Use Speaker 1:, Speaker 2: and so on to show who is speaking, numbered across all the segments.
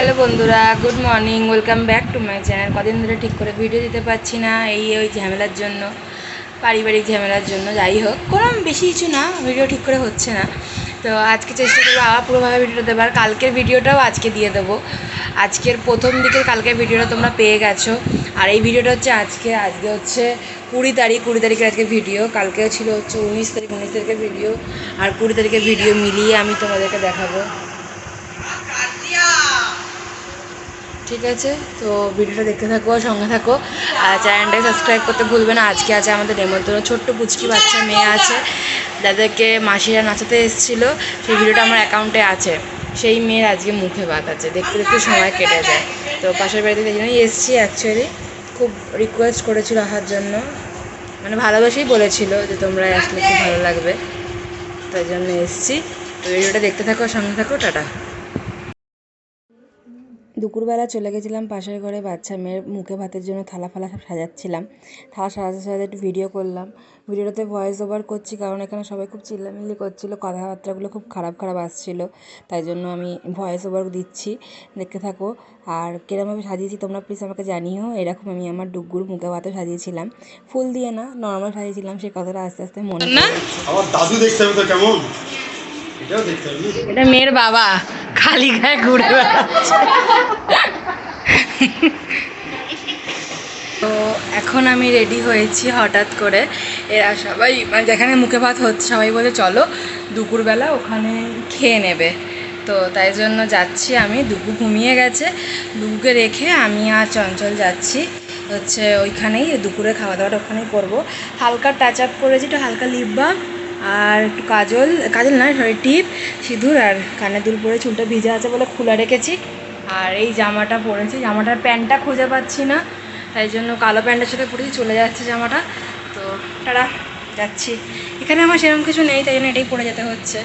Speaker 1: Hello বন্ধুরা, good morning, welcome back to my channel. কদিন ধরে ঠিক করে ভিডিও দিতে পারছি না, এই ওই ঝামেলার জন্য, পারিবারিক ঝামেলার জন্য, যাই হোক। কোনো বেশি কিছু না, ভিডিও ঠিক করে হচ্ছে না। তো আজকে চেষ্টা করব আবার পুরোভাবে ভিডিওটা দেবার। কালকের ভিডিওটাও আজকে দিয়ে দেবো। আজকের প্রথম দিকের কালকের ভিডিওটা তোমরা পেয়ে গেছো। আর এই ভিডিওটা হচ্ছে আজকে আজকে হচ্ছে কুড়ি তারিখ, কুড়ি তারিখের আজকে ভিডিও। কালকেও ছিল হচ্ছে উনিশ তারিখ, উনিশ তারিখের ভিডিও। আর কুড়ি তারিখের ভিডিও মিলিয়ে আমি তোমাদেরকে দেখাবো। ঠিক আছে? তো ভিডিওটা দেখতে থাকো, সঙ্গে থাকো। আর চ্যানেলটাকে সাবস্ক্রাইব করতে ভুলবে না। আজকে আছে আমাদের নেমন্তন্ন ছোট্ট পুচকি বাচ্চা মেয়ে আছে। যাদেরকে মাসিরা নাচাতে এসেছিল। সেই ভিডিওটা আমার অ্যাকাউন্টে আছে। সেই মেয়ের আজকে মুখে ভাত আছে। দেখতে দেখতে সময় কেটে যায়। তো পাশের বাড়িতে সেই জন্যই এসেছি অ্যাকচুয়ালি খুব রিকোয়েস্ট করেছিল আসার জন্য। মানে ভালোবাসেই বলেছিল যে তোমরা আসলে খুব ভালো লাগবে। তাই জন্য এসেছি। তো ভিডিওটা দেখতে থাকো, সঙ্গে থাকো, টাটা। দুপুরবেলা চলে গেছিলাম পাশের ঘরে বাচ্চা মেয়ের মুখে ভাতের জন্য থালা ফালা সব সাজাচ্ছিলাম। থালা সাজাতে সাজাতে একটু ভিডিও করলাম। ভিডিওটাতে ভয়েস ওভার করছি কারণ এখানে সবাই খুব চিল্লামিল্লি করছিল কথাবার্তাগুলো খুব খারাপ খারাপ আসছিল তাই জন্য আমি ভয়েস ওভার দিচ্ছি। দেখতে থাকো আর কিরমভাবে সাজিয়েছি তোমরা প্লিজ আমাকে জানিও। এরকম আমি আমার ডুগ্গুর মুখে ভাতও সাজিয়েছিলাম। ফুল দিয়ে না নর্মাল সাজিয়েছিলাম সেই কথাটা আস্তে আস্তে মনে
Speaker 2: আমার দাদু দেখতে হবে তো কেমন?
Speaker 1: এটা মেয়ের বাবা। খালি গায়ে ঘুরে বেড়াচ্ছে। তো এখন আমি রেডি হয়েছি হঠাৎ করে। এরা সবাই মানে যেখানে মুখে ভাত হচ্ছে, সবাই বলে, চলো দুপুরবেলা ওখানে খেয়ে নেবে। তো তাই জন্য যাচ্ছি আমি। দুপু ঘুমিয়ে গেছে। দুপুকে রেখে আমি আর চঞ্চল যাচ্ছি। হচ্ছে ওইখানেই দুপুরে খাওয়া দাওয়াটা ওখানেই করব। হালকা টাচ আপ করেছি, একটু হালকা লিপ বাম আর একটু কাজল কাজল না, সরি, টিপ, সিঁদুর আর কানের দুল পরে চুলটা ভিজে আছে বলে খোলা রেখেছি। আর এই জামাটা পরেছি, জামাটার প্যান্টটা খুঁজে পাচ্ছি না, তাই জন্য কালো প্যান্টের সাথে পরেছি চলে যাচ্ছে জামাটা। তো তারা যাচ্ছি। এখানে আমার সেরকম কিছু নেই, তাই জন্য এটাই পরে যেতে হচ্ছে।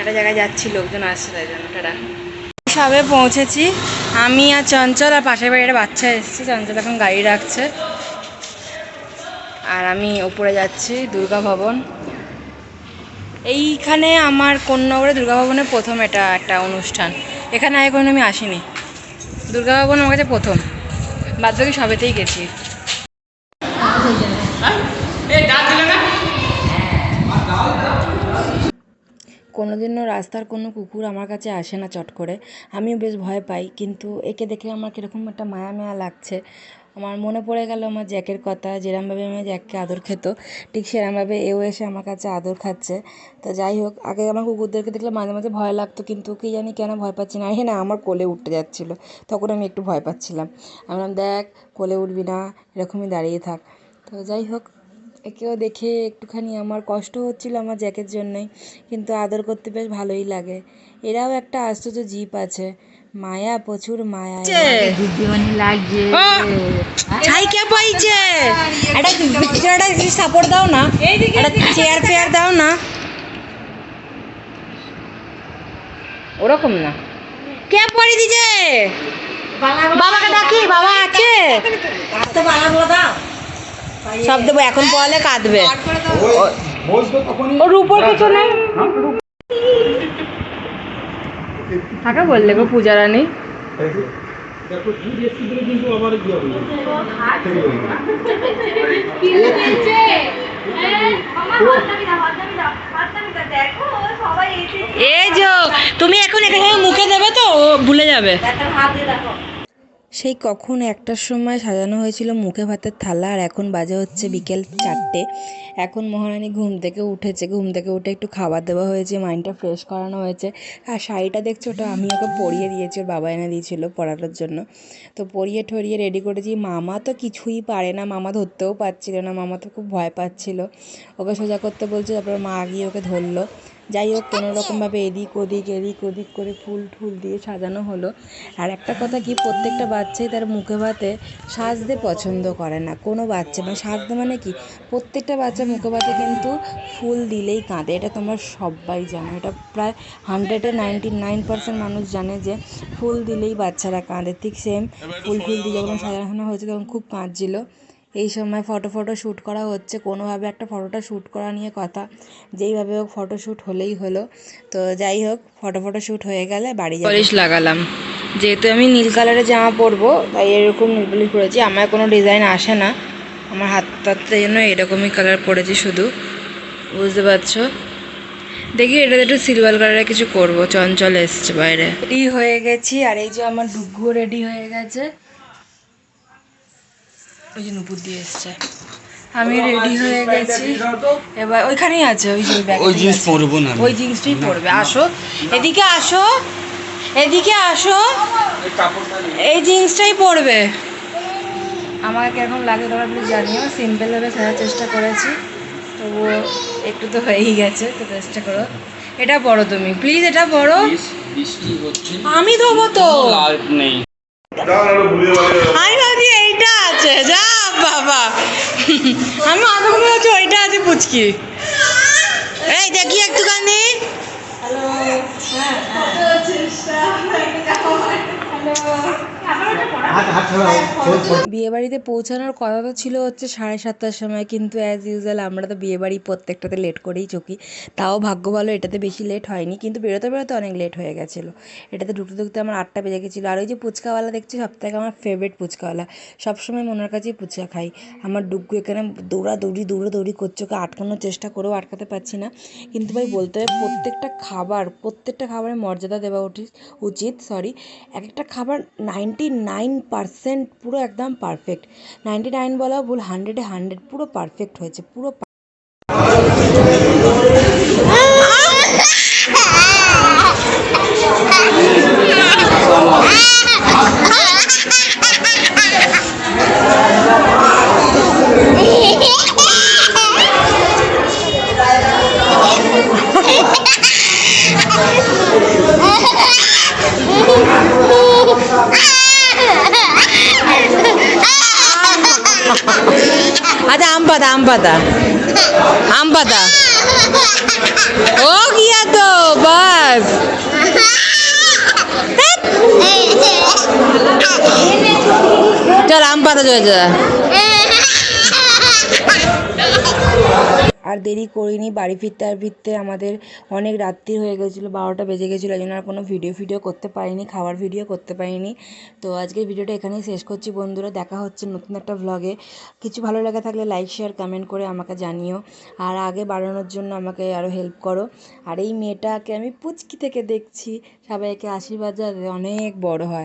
Speaker 1: একটা জায়গায় যাচ্ছি, লোকজন আসছে, তাই জন্য তারা সবে পৌঁছেছি, আমি আর চঞ্চল আর পাশের বাড়ির বাচ্চা এসেছি, চঞ্চল এখন গাড়ি রাখছে। আর আমি ওপরে যাচ্ছি, দুর্গা ভবন। এইখানে আমার কন্যাগরে দুর্গা ভবনের প্রথম এটা একটা অনুষ্ঠান। এখানে আগে কোনো আমি আসিনি। দুর্গা ভবন আমার কাছে প্রথম। বাদ বাকি সবেতেই গেছি। কোনোদিনও রাস্তার কোনো কুকুর আমার কাছে আসে না চট করে। আমিও বেশ ভয় পাই, কিন্তু একে দেখে আমার কীরকম একটা মায়া মায়া লাগছে। আমার মনে পড়ে গেল আমার জ্যাকের কথা, যেরমভাবে আমি জ্যাককে আদর খেত, ঠিক সেরমভাবে এও এসে আমার কাছে আদর খাচ্ছে। তো যাই হোক, আগে আমার কুকুরদেরকে দেখলে মাঝে মাঝে ভয় লাগতো, কিন্তু কি জানি কেন ভয় পাচ্ছি না। আরে না, আমার কোলে উঠতে যাচ্ছিল, তখন আমি একটু ভয় পাচ্ছিলাম। আমি দেখ, কোলে উঠবি না, এরকমই দাঁড়িয়ে থাক। তো যাই হোক, একেও দেখে একটুখানি আমার কষ্ট হচ্ছিল আমার জ্যাকের জন্যই, কিন্তু আদর করতে বেশ ভালোই লাগে। এরাও একটা আশ্চর্য জীব আছে। মায়া প্রচুর মায়া।
Speaker 3: দিদিমণি লাগছে।
Speaker 1: ছাই কে পাইছে? একটা পিছনে একটা সাপোর্ট দাও না। একটা চেয়ার ফেয়ার দাও না। ওরকম না। কে পড়ি দিছে বাবাকে ডাকি বাবা আছে। সব দেবো এখন পড়ালে কাঁদবে। ওর উপর কিছু নেই। থাকা বললে গো পূজা রানী
Speaker 2: দেখো দুধ একটু দিলে কিন্তু আবার কি হবে? থেকে যাবে।
Speaker 1: এই যে তুমি এখন এখানে মুখে দেবে তো ভুলে যাবে। সেই কখন একটার সময় সাজানো হয়েছিল মুখে ভাতের থালা, আর এখন বাজে হচ্ছে বিকেল চারটে। এখন মহারানী ঘুম থেকে উঠেছে, ঘুম থেকে উঠে একটু খাবার দেওয়া হয়েছে, মাইন্ডটা ফ্রেশ করানো হয়েছে। আর শাড়িটা দেখছ ওটা, আমি ওকে পরিয়ে দিয়েছি, ওর বাবা এনে দিয়েছিল পরানোর জন্য। তো পরিয়ে ঠরিয়ে রেডি করেছি। মামা তো কিছুই পারে না, মামা ধরতেও পারছিল না, মামা তো খুব ভয় পাচ্ছিল। ওকে সোজা করতে বলছে, তারপর মা গিয়ে ওকে ধরলো। যাই হোক কোনো রকমভাবে এদিক ওদিক এদিক ওদিক করে ফুল টুল দিয়ে সাজানো হলো। আর একটা কথা কি প্রত্যেকটা বাচ্চাই তার মুখে ভাতে সাজতে পছন্দ করে না। কোনো বাচ্চা মানে সাজতে মানে কি প্রত্যেকটা বাচ্চা মুখে ভাতে কিন্তু ফুল দিলেই কাঁদে। এটা তোমরা সবাই জানো। এটা প্রায় হান্ড্রেডে নাইনটি নাইন পার্সেন্ট মানুষ জানে যে ফুল দিলেই বাচ্চারা কাঁদে। ঠিক সেম ফুল ফুল দিয়ে যখন সাজানো হয়েছে তখন খুব কাঁদছিল। এই সময় ফটো ফটো শ্যুট করা হচ্ছে। কোনোভাবে একটা ফটোটা শ্যুট করা নিয়ে কথা যেইভাবে হোক ফটো শ্যুট হলেই হলো। তো যাই হোক ফটো ফটো শ্যুট হয়ে গেলে বাড়ি পলিশ লাগালাম। যেহেতু আমি নীল কালারের জামা পরবো তাই এরকম নীল পালিশ পরেছি। আমার কোনো ডিজাইন আসে না। আমার হাতটাতে জন্য এরকমই কালার পরেছি শুধু। বুঝতে পারছ? দেখি এটাতে একটু সিলভার কালারের কিছু করব। চঞ্চল এসছে বাইরে। রেডি হয়ে গেছি। আর এই যে আমার ডুগ্গুও রেডি হয়ে গেছে। ওই যে নুপুর দিয়ে এসছে। আমি রেডি হয়ে গেছি। এবার ওইখানেই আছে ওই যে
Speaker 2: ওই জিনিস পরবো না
Speaker 1: ওই জিন্সটাই পরবে। আসো। এদিকে আসো। এদিকে আসো। এই জিন্সটাই পরবে। আমাকে কীরকম লাগে তোমরা প্লিজ জানিও। সিম্পলভাবে সাজার চেষ্টা করেছি। তবুও একটু তো হয়েই গেছে তো চেষ্টা করো। এটা পড়ো তুমি। প্লিজ এটা পড়ো আমি দেবো তো। আমি আছে যা বাবা। আমি আদমনে হচ্ছে ওইটা আছে পুচকি। এই দেখি একটুখানি। বিয়ে বাড়িতে পৌঁছানোর কথা তো ছিল হচ্ছে সাড়ে সাতটার সময়, কিন্তু অ্যাজ ইউজুয়াল আমরা তো বিয়েবাড়ি প্রত্যেকটাতে লেট করেই চকি। তাও ভাগ্য ভালো, এটাতে বেশি লেট হয়নি, কিন্তু বেরোতে বেরোতে অনেক লেট হয়ে গেছিল। এটাতে ঢুকতে ঢুকতে আমার আটটা বেজে গেছিল। আর ওই যে ফুচকাওয়ালা দেখছি সব থেকে আমার ফেভারিট ফুচকাওয়ালা। সবসময় মনের কাছেই ফুচকা খাই। আমার ডুগ্গু এখানে দৌড়াদৌড়ি দৌড়াদৌড়ি করছে, ওকে আটকানোর চেষ্টা করেও আটকাতে পারছি না। কিন্তু ভাই বলতে হবে প্রত্যেকটা খাবার, প্রত্যেকটা খাবারের মর্যাদা দেওয়া উচিত সরি এক একটা খাবার নাইনটি নাইন পারসেন্ট পুরো একদম পারফেক্ট নাইনটি নাইন বলা ভুল হান্ড্রেডে হান্ড্রেড পুরো পারফেক্ট হয়েছে, পুরো আচ্ছা আম পাতা আম পাতা আম পাতা ও, গিয়া তো, বাস। চল আম পাতা চলে যা। আর দেরি করিনি, বাড়ি ফিরতে আর ফিরতে আমাদের অনেক রাত্রি হয়ে গেছিল, বারোটা বেজে গেছিল এই জন্য আর কোনো ভিডিও ফিডিও করতে পারিনি, খাওয়ার ভিডিও করতে পারিনি। তো আজকের ভিডিওটা এখানেই শেষ করছি বন্ধুরা, দেখা হচ্ছে নতুন একটা ভ্লগে কিছু ভালো লাগা থাকলে লাইক শেয়ার কমেন্ট করে আমাকে জানিও। আর আগে বাড়ানোর জন্য আমাকে আরও হেল্প করো। আর এই মেয়েটাকে আমি পুচকি থেকে দেখছি, সবাইকে আশীর্বাদ অনেক বড় হয়।